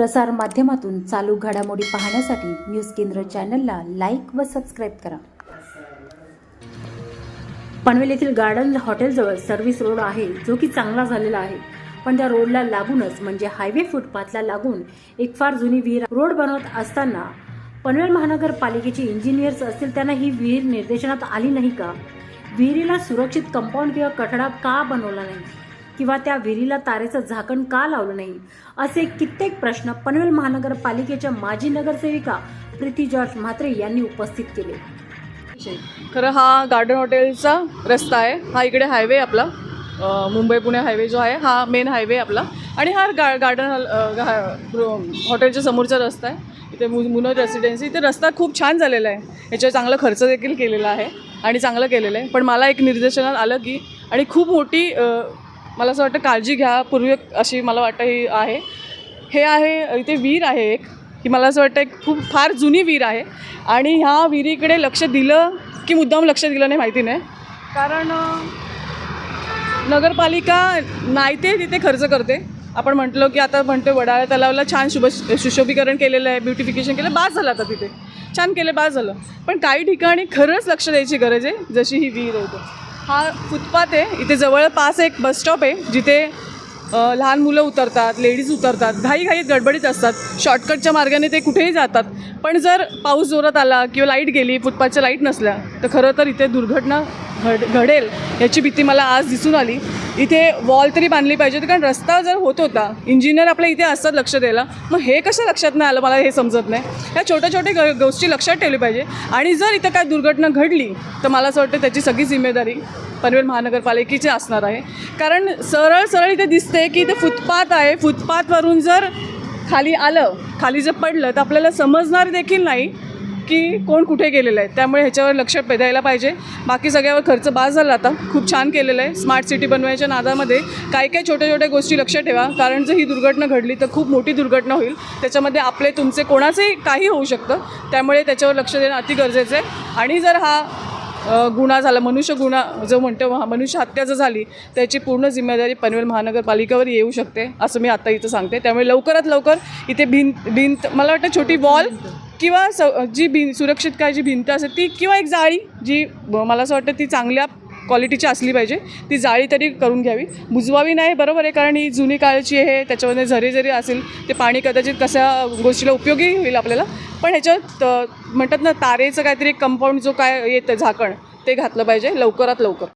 प्रसार माध्यमातून चालू घडामोडी पाहण्यासाठी न्यूज केंद्र चॅनलला लाईक व सबस्क्राईब करा. पनवेल येथील गार्डन हॉटेलजवळ सर्व्हिस रोड आहे जो की चांगला झालेला आहे. पण त्या रोडला लागूनच म्हणजे हायवे फुटपाथला लागून एक फार जुनी विहीर रोड बनवत असताना पनवेल महानगरपालिकेचे इंजिनियर्स असतील त्यांना ही विहीर निर्देशनात आली नाही का? विहिरीला सुरक्षित कंपाऊंड किंवा कठडा का बनवला नाही? किंवा त्या विहिरीला तारेचं झाकण का लावलं नाही? असे कित्येक प्रश्न पनवेल महानगरपालिकेच्या माजी नगरसेविका प्रीती जॉर्ज म्हात्रे यांनी उपस्थित केले. खरं हा गार्डन हॉटेलचा रस्ता आहे. हा इकडे हायवे आपला. मुंबई पुणे हायवे जो आहे हा मेन हायवे आपला. आणि हा गा गार्डन हॉल- हॉटेलच्या समोरचा रस्ता आहे. इथे मु मुनोज रेसिडेन्सी इथे रस्ता खूप छान झालेला आहे. याच्यावर चांगला खर्च देखील केलेला आहे आणि चांगलं केलेलं आहे. पण मला एक निर्देशनात आलं की आणि खूप मोठी मला असं वाटतं काळजी घ्या. पूर्वी अशी मला वाटतं ही आहे. हे आहे इथे विहीर आहे एक. की मला असं वाटतं एक खूप फार जुनी विहीर आहे. आणि ह्या विहिरीकडे लक्ष दिलं की मुद्दाम लक्ष दिलं नाही माहिती नाही. कारण नगरपालिका नाही ते तिथे खर्च करते. आपण म्हटलं की आता म्हणतो वडाळ्या तलावाला छान शुभ सुशोभीकरण केलेलं आहे ब्युटिफिकेशन केलं बाद झालं आता तिथे. छान केलं बाद झालं. पण काही ठिकाणी खरंच लक्ष द्यायची गरज आहे जशी ही विहीर आहे हा फुटपाथ आहे. इथे जवळपास एक बस स्टॉप आहे जिथे लहान मुलं उतरतात लेडीज उतरतात. घाईघाईत गडबडीत असतात. शॉर्टकटच्या मार्गाने ते कुठेही जातात. पण जर पाऊस जोरात आला किंवा लाइट गेली फुटपाथच्या लाइट नसल्या तर खरं तर इथे दुर्घटना घड घडेल याची भीती मला आज दिसून आली. इथे वॉल तरी बांधली पाहिजे कारण रस्ता जर होत होता इंजिनियर आपल्या इथे असतात लक्ष द्यायला मग हे कसं लक्षात नाही आलं? मला हे समजत नाही. ह्या छोट्या छोट्या ग गोष्टी लक्षात ठेवली पाहिजे. आणि जर इथं काय दुर्घटना घडली तर मला असं वाटतं त्याची सगळी जिम्मेदारी पनवेल महानगरपालिकेची असणार आहे. कारण सरळ सरळ इथे दिसते की इथे फुटपाथ आहे. फुटपाथवरून जर खाली आलं खाली जर पडलं तर आपल्याला समजणार देखील नाही की कोण कुठे गेलेलं आहे. त्यामुळे ह्याच्यावर लक्ष द्यायला पाहिजे. बाकी सगळ्यावर खर्च बाज झाला आता. खूप छान केलेलं आहे. स्मार्ट सिटी बनवायच्या नादामध्ये काय काय छोट्या छोट्या गोष्टी लक्ष ठेवा. कारण जर ही दुर्घटना घडली तर खूप मोठी दुर्घटना होईल. त्याच्यामध्ये आपले तुमचे कोणाचंही काही होऊ शकतं. त्यामुळे त्याच्यावर लक्ष देणं अति गरजेचं आहे. आणि जर हा गुन्हा झाला मनुष्य गुन्हा जो म्हणतो हा मनुष्य हत्या जर झाली त्याची पूर्ण जिम्मेदारी पनवेल महानगरपालिकेवर येऊ शकते असं मी आता इथं सांगते. त्यामुळे लवकरात लवकर इथे भिंत भिंत मला वाटतं छोटी वॉल किंवा स जी भिं सुरक्षित काय जी भिंत असेल ती किंवा एक जाळी जी ब- मला असं वाटतं ती चांगल्या क्वालिटीची असली पाहिजे ती जाळी तरी करून घ्यावी. बुजवावी नाही बरोबर आहे कारण ही जुनी काळची आहे त्याच्यामध्ये झरे जरी असेल ते पाणी कदाचित कशा गोष्टीला उपयोगी होईल आपल्याला. पण ह्याच्यात म्हणतात ना तारेचं काहीतरी कंपाऊंड जो काय येतं झाकण ते घातलं पाहिजे लवकरात लवकर.